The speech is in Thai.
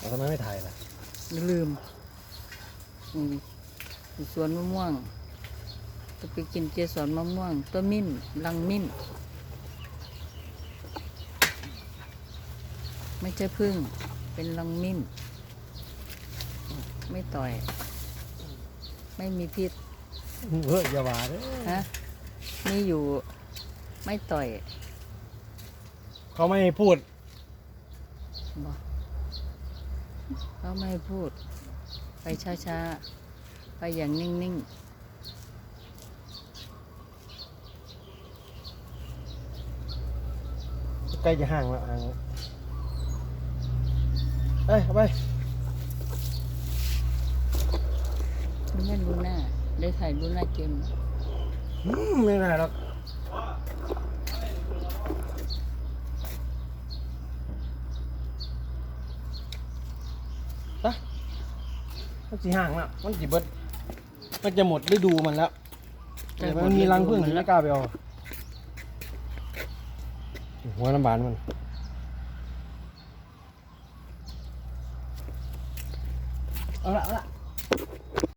แล้วทำไมไม่ถ่ายล่ะลืมอืมอยู่สวนมะม่วงจะไปกินเจสอนมะม่วงตัวมิ่มลังมิ่ม ไม่ใช่พึ่ง เป็นลังมิ่ม ไม่ต่อย ไม่มีพิษเฮ้ยอย่าว่าเด้อฮะมีอยู่ไม่ต่อย เขาไม่ให้พูดบอก เขาไม่ให้พูด ไปช้าๆ ไปอย่างนิ่งใกล้จะห่างแล้วห่างแล้วเอ้ยเอาไปๆนี่แม่รู้หน้าได้ถ่ายรู้หน้าเกม อืมไม่น่าหรอก ไปมันสีห่างแล้วมันจีเบิดมันจะหมดฤดูมันแล้วจะแต่หมดมันมีรังผึ้งฤดูมันแล้วไม่กล้าไปเอาหัวน้ำบานมันเอาละเอาละ